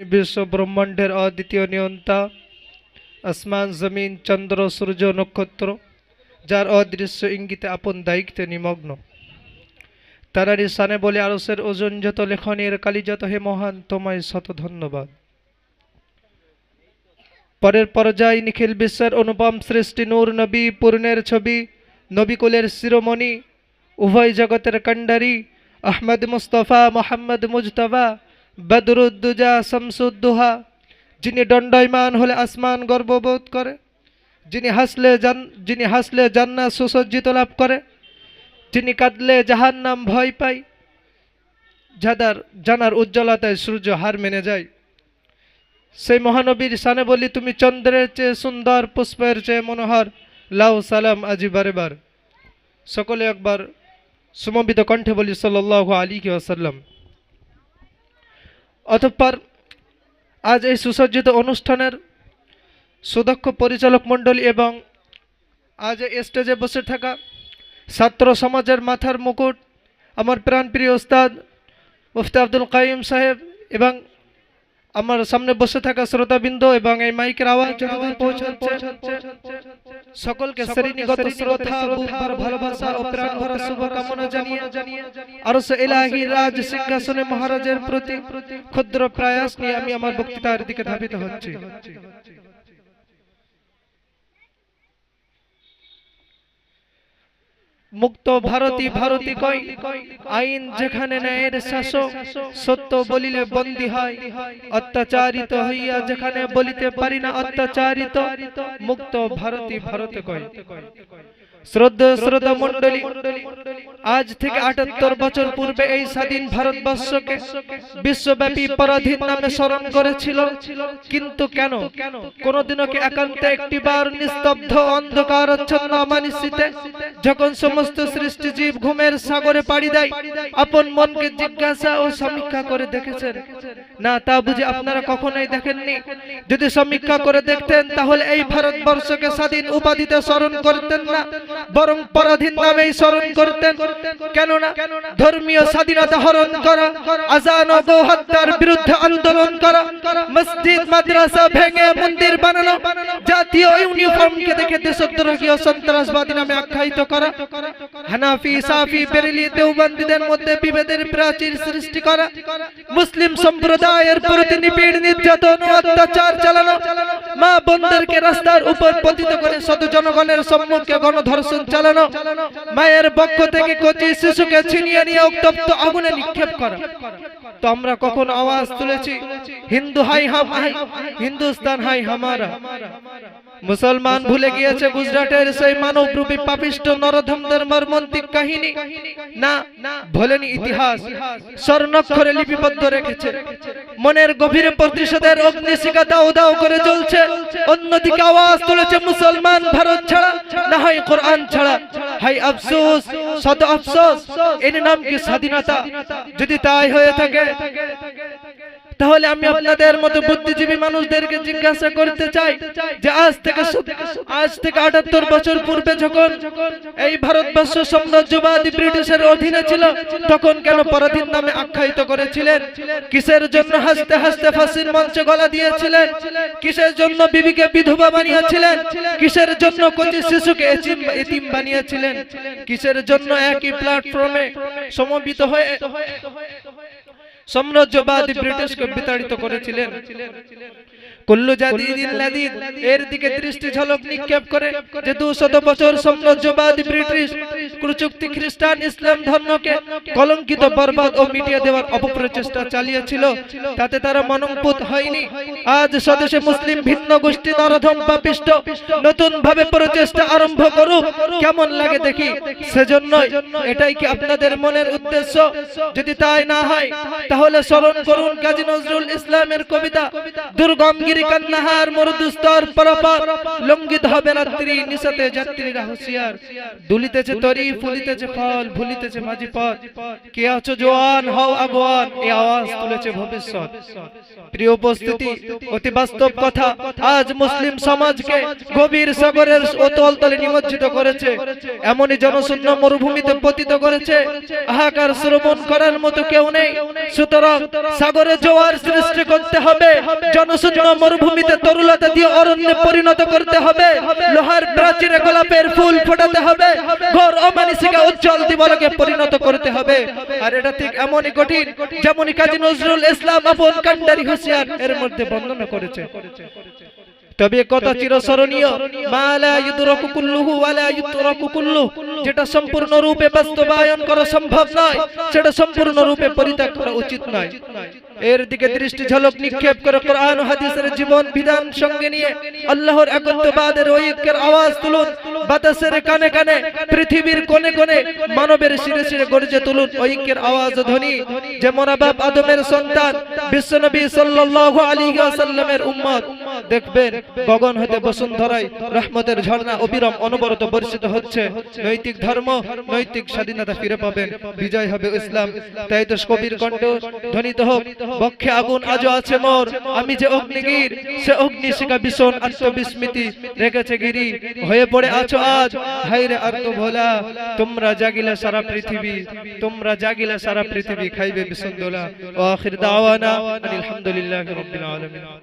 বিশ্ব ব্রহ্মাণ্ডের অদ্বিতীয় নিয়ন্তা, আসমান, জমিন, চন্দ্র, সূর্য, নক্ষত্র, যার অদৃশ্য ইঙ্গিতে আপন দায়িত্বে নিমগ্ন। তারারি সানে বলে আরসের ওজন যত লেখনের কালি হে মহান, তোমায় শত ধন্যবাদ। পরের পর্যায় নিখিল বিশ্বের অনুপম সৃষ্টি নূর নবী, পূর্ণের ছবি, নবীকুলের শিরোমণি, উভয় জগতের কণ্ডারি আহমদ মুস্তফা, মোহাম্মদ মুজতবা, বদরুদ্দুজা, শামসুদ্দোহা, যিনি দণ্ডায়মান হলে আসমান গর্ববোধ করে, যিনি হাসলে জান, যিনি হাসলে জান্নাত সুসজ্জিত লাভ করে, যিনি কাঁদলে জাহান্নাম ভয় পাই যাদার, জানার উজ্জ্বলতায় সূর্য হার মেনে যায়। সেই মহানবীর সানে বলি, তুমি চন্দ্রের চেয়ে সুন্দর, পুষ্পের চেয়ে মনোহর, লাউ সালাম আজি বারে বার সকলে একবার সুমবিত কণ্ঠে বলি সাল্লাহ আলী আসাল্লাম অতঃপর আজ এই সুসজ্জিত অনুষ্ঠানের সুদক্ষ পরিচালক মণ্ডলী এবং আজ এই স্টেজে বসে থাকা ছাত্র সমাজের মাথার মুকুট, আমার প্রাণপ্রিয় ওস্তাদ মুফতি আব্দুল কাইম সাহেব এবং আমার সামনে বসে থাকা শ্রোতাবৃন্দ এবং এই মাইকের আওয়াজ যতদূর পৌঁছাচ্ছে সকলকে শ্রেণীগত শ্রোতা বুকভর ভালোবাসা ও প্রাণ ভরা শুভকামনা জানিয়ে আর এলাহি রাজ সিংহাসনে মহারাজের প্রতি ক্ষুদ্র প্রয়াস নিয়ে আমি আমার বক্তৃতার দিকে ধাবিত হচ্ছি। মুক্ত ভারতী ভারতী কই? আইন যেখানে ন্যায়ের শাসক সত্য বলিলে বন্দী হয়। অত্যাচারিত হইয়া যেখানে বলিতে পারি না অত্যাচারিত মুক্ত ভারতী ভারতে কই? শ্রদ্ধা শ্রদ্ধা মন্ডলী আজ থেকে আটাত্তর বছর পূর্বে এই স্বাধীন ভারতবর্ষকে বিশ্বব্যাপী পরাধীন নামে স্মরণ করেছিল। কিন্তু কেন? কোনদিনও কি একান্তে একটিবার নিস্তব্ধ অন্ধকার আচ্ছন্ন অমানিসিতে যখন সমস্ত সৃষ্টি জীব ঘুমের সাগরে পাড়ি দেয় আপন মনকে জিজ্ঞাসা ও সমীক্ষা করে দেখেছেন। না তা বুঝে আপনারা কখনোই দেখেননি। যদি সমীক্ষা করে দেখতেন তাহলে এই ভারতবর্ষকে স্বাধীন উপাধিতে স্মরণ করতেন না বরং পরাধীন নামেই স্মরণ করতেন। কেননা ধর্মীয় স্বাধীনতা হরণ করা, আজান ও বিরুদ্ধে আন্দোলন করা, মসজিদ, মাদ্রাসা ভেঙে মন্দির বানানো, জাতীয় দেখে সন্ত্রাসবাদী নামে আখ্যায়িত করা, হানাফি, সাফি, বেরেলি, দেওবন্দীদের মধ্যে বিভেদের প্রাচীর সৃষ্টি করা, মুসলিম সম্প্রদায়ের প্রতি নিপীড়, নির্যাতন ও অত্যাচার চালানো, মা বোনদেরকে রাস্তার উপর পতিত করে শত জনগণের সম্মুখে গণধর্ষণ চালানো, মায়ের পক্ষ থেকে শিশুকে ছিনিয়ে নিয়ে উত্তপ্ত আগুনে নিক্ষেপ করা। তো আমরা কখন আওয়াজ তুলেছি? হিন্দু হাই হাই হিন্দুস্তান হাই হামারা। মুসলমান ভুলে গিয়েছে গুজরাটের সেই মানব রূপী পাপিষ্ট নরধমদের মর্মন্তিক কাহিনী। না, ভোলেনি ইতিহাস। স্বর্ণাক্ষরে লিপিবদ্ধ রেখেছে। মনের গভীরে প্রতিশোধের অগ্নিশিখা দাও দাও করে চলছে অন্যদিকে আওয়াজ তুলেছে মুসলমান ভারত ছাড়া। না হয় কোরআন ছাড়া। হাই আফসোস শত আফসোস এর নাম কি স্বাধীনতা? যদি তাই হয়ে থাকে তাহলে আমি আপনাদের মতো বুদ্ধিজীবী মানুষদেরকে জিজ্ঞাসা করতে চাই যে আজ থেকে আজ থেকে আটাত্তর বছর পূর্বে যখন এই ভারতবর্ষ সাম্রাজ্যবাদী ব্রিটিশের অধীনে ছিল তখন কেন পরাধীন নামে আখ্যায়িত করেছিলেন? কিসের জন্য হাসতে হাসতে ফাঁসির মঞ্চে গলা দিয়েছিলেন? কিসের জন্য বিবিকে বিধবা বানিয়েছিলেন? কিসের জন্য কচি শিশুকে এতিম- বানিয়েছিলেন? কিসের জন্য একই প্ল্যাটফর্মে সমবিত হয়ে সাম্রাজ্যবাদী ব্রিটিশকে বিতাড়িত করেছিলেন। কুল্লু জাদিদিন এর দিকে দৃষ্টি ঝলক নিক্ষেপ করে যে দুশত বছর সাম্রাজ্যবাদী ব্রিটিশ কুচুক্তি খ্রিস্টান, ইসলাম ধর্মকে কলঙ্কিত, বরবাদ ও মিটিয়ে দেওয়ার অপপ্রচেষ্টা চালিয়েছিল। তাতে তারা মনম্পুত হয়নি। আজ স্বদেশে মুসলিম ভিন্ন গোষ্ঠী নরধম পাপিষ্ট নতুন ভাবে প্রচেষ্টা আরম্ভ করুক। কেমন লাগে দেখি? সেজন্য এটাই কি আপনাদের মনের উদ্দেশ্য? যদি তাই না হয়, তাহলে স্মরণ করুন কাজী নজরুল ইসলামের কবিতা। দুর্গম গিরি কান্নাহার, মরুদুস্তর, পরপর। লঙ্ঘিত হবে রাত্রি, নিশাতে যাত্রীরা হুঁশিয়ার। দুলিতেছে তরি ফুলিতেছে ফল ভুলিতেছে মাঝি পথ। কে আছো জোয়ান? হও আগুয়ান। এই আওয়াজ তুলেছে ভবিষ্যৎ। প্রিয় উপস্থিতি অতি বাস্তব কথা আজ মুসলিম সমাজকে গভীর সাগরের অতল তলে নিমজ্জিত করেছে। এমনই জনশূন্য মরুভূমিতে পতিত করেছে। হাহাকার শ্রবণ করার মতো কেউ নেই। সুতরাং সাগরে জোয়ার সৃষ্টি করতে হবে। জনশূন্য মরুভূমিতে তরুলতা দিয়ে অরণ্যে পরিণত করতে হবে। লোহার প্রাচীরে গোলাপের ফুল ফোটাতে হবে। ঘর যেটা সম্পূর্ণ রূপে বাস্তবায়ন করা সম্ভব নয়, সেটা সম্পূর্ণ রূপে পরিত্যাগ করা উচিত নয়। এর দিকে দৃষ্টি ঝলক নিক্ষেপ করে জীবন বিধান সঙ্গে নিয়ে আল্লাহর একত্ববাদের ঐক্যের আওয়াজ তুলুন। বাতাসের কানে কানে পৃথিবীর কোণে কোণে মানবের শিরে শিরে গর্জে তুলুন ঐক্যের আওয়াজ ধ্বনি। যে মোরা বাপ আদমের সন্তান, বিশ্বনবী সাল্লাল্লাহু আলাইহি ওয়াসাল্লামের উম্মত। দেখবেন, গগন হতে বসুন্ধরায় রহমতের ঝর্ণা অবিরাম অনবরত বর্ষিত হচ্ছে। নৈতিক ধর্ম, নৈতিক স্বাধীনতা ফিরে পাবেন। বিজয় হবে ইসলাম। তাই তো কবির কণ্ঠ ধ্বনিত হোক, বক্ষে আগুন আজও আছে মোর। আমি যে অগ্নিগীর, সে অগ্নিশিখা ভীষণ আত্মবিস্মৃতি রেখেছে গিরি। হয়ে পড়ে আছো আজ হাইরে আর তো ভোলা। তোমরা জাগিলে সারা পৃথিবী, তোমরা জাগিলে সারা পৃথিবী খাইবে বিসন্দোলা। ও আখির দাওয়ানা আলহামদুলিল্লাহ রাব্বিল আলামিন।